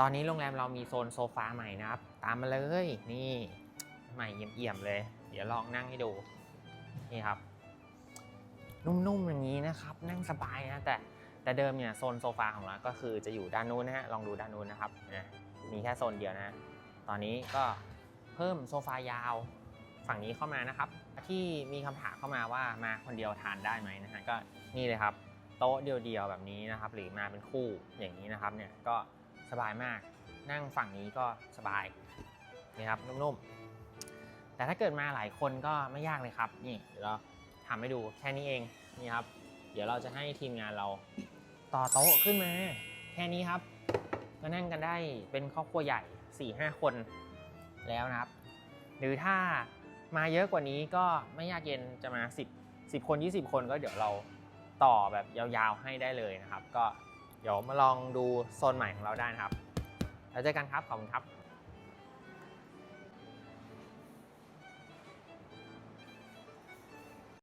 ตอนนี้โรงแรมเรามีโซนโซฟาใหม่นะครับ ตามมาเลยนี่ใหม่เอี่ยมๆเลย เดี๋ยวลองนั่งให้ดูนี่ครับ นุ่มๆอย่างนี้นะครับ นั่งสบายนะแต่แต่เดิมเนี่ยโซนโซฟาของเราก็คือจะอยู่ด้านนู้นนะฮะลองดูด้านนู้นนะครับนะมีแค่โซนเดียวนะตอนนี้ก็เพิ่มโซฟายาวฝั่งนี้เข้ามานะครับ ที่มีคำถามเข้ามาว่ามาคนเดียวทานได้ไหมนะฮะก็นี่เลยครับ โต๊ะเดียวๆแบบนี้นะครับ หรือมาเป็นคู่อย่างนี้นะครับเนี่ยก็ สบายมาก นั่งฝั่งนี้ก็สบายนี่ครับนุ่มๆ แต่ถ้าเกิดมาหลายคนก็ไม่ยากเลยครับนี่เดี๋ยวเราทำให้ดูแค่นี้เองนี่ครับ เดี๋ยวเราจะให้ทีมงานเราต่อโต๊ะขึ้นมาแค่นี้ครับก็นั่งกันได้เป็นครอบครัวใหญ่4-5คนแล้วนะครับ หรือถ้ามาเยอะกว่านี้ก็ไม่ยากเย็นจะมา 10 10 คน 20 คนก็เดี๋ยวเราต่อแบบยาวๆให้ได้เลยนะครับ ก็ เดี๋ยวมาลองดูโซนใหม่ของเราได้นะครับ แล้วเจอกันครับ ขอบคุณครับ